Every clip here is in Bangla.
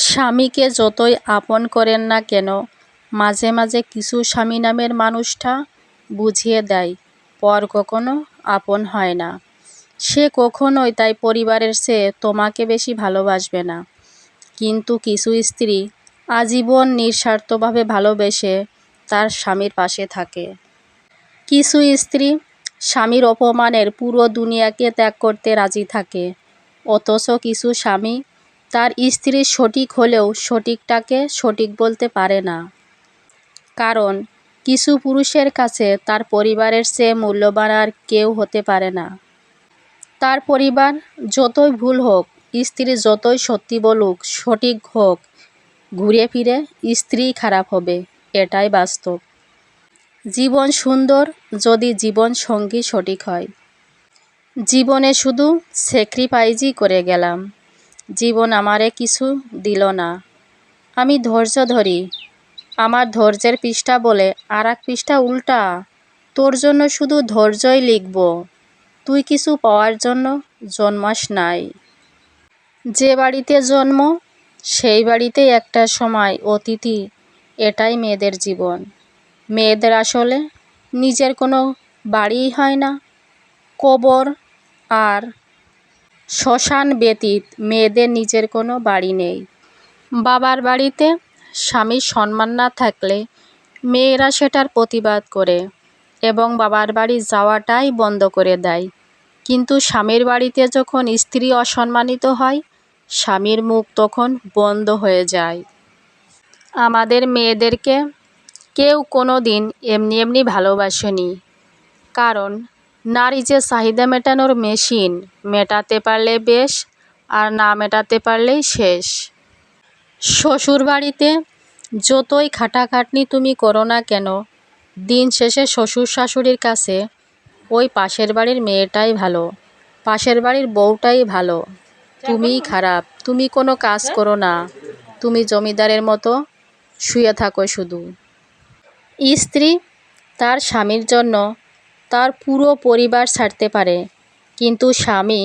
স্বামীকে যতই আপন করেন না কেন, মাঝে মাঝে কিছু স্বামী নামের মানুষটা বুঝিয়ে দেয়, পর কখনো আপন হয় না। সে কখনোই তাই পরিবারের সে তোমাকে বেশি ভালোবাসবে না। কিন্তু কিছু স্ত্রী আজীবন নিঃস্বার্থভাবে ভালোবেসে তার স্বামীর পাশে থাকে। কিছু স্ত্রী স্বামীর অপমানের পুরো দুনিয়াকে ত্যাগ করতে রাজি থাকে, অথচ কিছু স্বামী তার স্ত্রী সঠিক হলেও সঠিকটাকে সঠিক বলতে পারে না। কারণ, কিছু পুরুষের কাছে তার পরিবারের চেয়ে মূল্যবান আর কেউ হতে পারে না। তার পরিবার যতই ভুল হোক, স্ত্রী যতই সত্যি বলুক, সঠিক হোক, ঘুরে ফিরে স্ত্রী খারাপ হবে, এটাই বাস্তব। জীবন সুন্দর যদি জীবন সঙ্গী সঠিক হয়। জীবনে শুধু স্যাক্রিফাইসই করে গেলাম। জীবন আমারে কিছু দিল না। আমি ধৈর্য ধরি। আমার ধৈর্যের পৃষ্ঠা বলে আর এক পৃষ্ঠা উল্টা। তোর জন্য শুধু ধৈর্যই লিখব। তুই কিছু পাওয়ার জন্য জন্মাস নাই। যে বাড়িতে জন্ম, সেই বাড়িতেই একটা সময় অতিথি। এটাই মেয়েদের জীবন। মেয়েদের আসলে নিজের কোনো বাড়িই হয় না। কবর আর শ্মশান ব্যতীত মেয়েদের নিজের কোনো বাড়ি নেই। বাবার বাড়িতে স্বামীর সম্মান না থাকলে মেয়েরা সেটার প্রতিবাদ করে এবং বাবার বাড়ি যাওয়াটাই বন্ধ করে দেয়। কিন্তু স্বামীর বাড়িতে যখন স্ত্রী অসম্মানিত হয়, স্বামীর মুখ তখন বন্ধ হয়ে যায়। আমাদের মেয়েদেরকে কেউ কোনো দিন এমনি এমনি ভালোবাসেনি। কারণ নারী যে চাহিদা মেটানোর মেশিন, মেটাতে পারলে বেশ আর না মেটাতে পারলেই শেষ। শ্বশুর বাড়িতে যতই খাটাখাটনি তুমি করো না কেন, দিন শেষে শ্বশুর শাশুড়ির কাছে ওই পাশের বাড়ির মেয়েটাই ভালো, পাশের বাড়ির বউটাই ভালো। তুমিই খারাপ, তুমি কোনো কাজ করো না, তুমি জমিদারের মতো শুয়ে থাকো শুধু। স্ত্রী তার স্বামীর জন্য তার পুরো পরিবার ছাড়তে পারে। কিন্তু স্বামী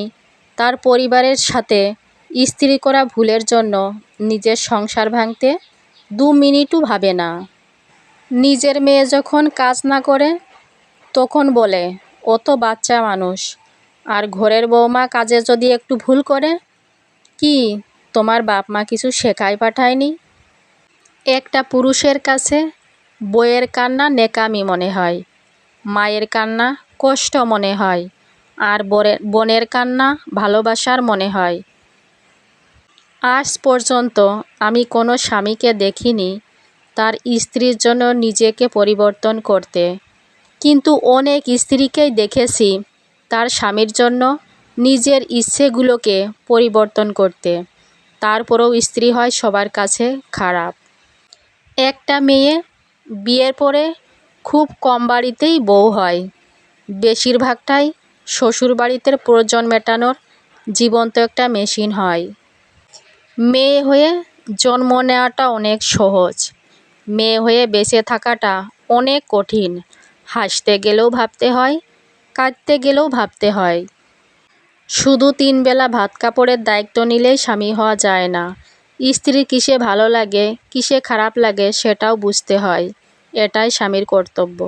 তার পরিবারের সাথে স্ত্রী করা ভুলের জন্য নিজের সংসার ভাঙতে দু মিনিটও ভাবে না। নিজের মেয়ে যখন কাজ না করে, তখন বলে, ও তো বাচ্চা মানুষ। আর ঘরের বৌমা কাজে যদি একটু ভুল করে, কি তোমার বাপ মা কিছু শেখায় পাঠায়নি? একটা পুরুষের কাছে বইয়ের কান্না নেকামি মনে হয়। মায়ের কান্না কষ্ট মনে হয়, আর বোনের কান্না ভালোবাসার মনে হয়। আজ পর্যন্ত আমি কোনো স্বামীকে দেখিনি, তার স্ত্রীর জন্য নিজেকে পরিবর্তন করতে। কিন্তু অনেক স্ত্রীকেই দেখেছি, তার স্বামীর জন্য নিজের ইচ্ছেগুলোকে পরিবর্তন করতে। তারপরেও স্ত্রী হয় সবার কাছে খারাপ। একটা মেয়ে বিয়ের পরে খুব কম বাড়িতেই বউ হয়। বেশিরভাগটাই শ্বশুর বাড়িতে প্রয়োজন মেটানোর জীবন্ত একটা মেশিন হয়। মেয়ে হয়ে জন্ম নেওয়াটা অনেক সহজ। মেয়ে হয়ে বেঁচে থাকাটা অনেক কঠিন। হাসতে গেলেও ভাবতে হয়, কাঁদতে গেলেও ভাবতে হয়। শুধু তিন বেলা ভাত কাপড়ের দায়িত্ব নিলেই স্বামী হওয়া যায় না। স্ত্রী কিসে ভালো লাগে, কিসে খারাপ লাগে সেটাও বুঝতে হয়। এটাই স্বামীর কর্তব্য।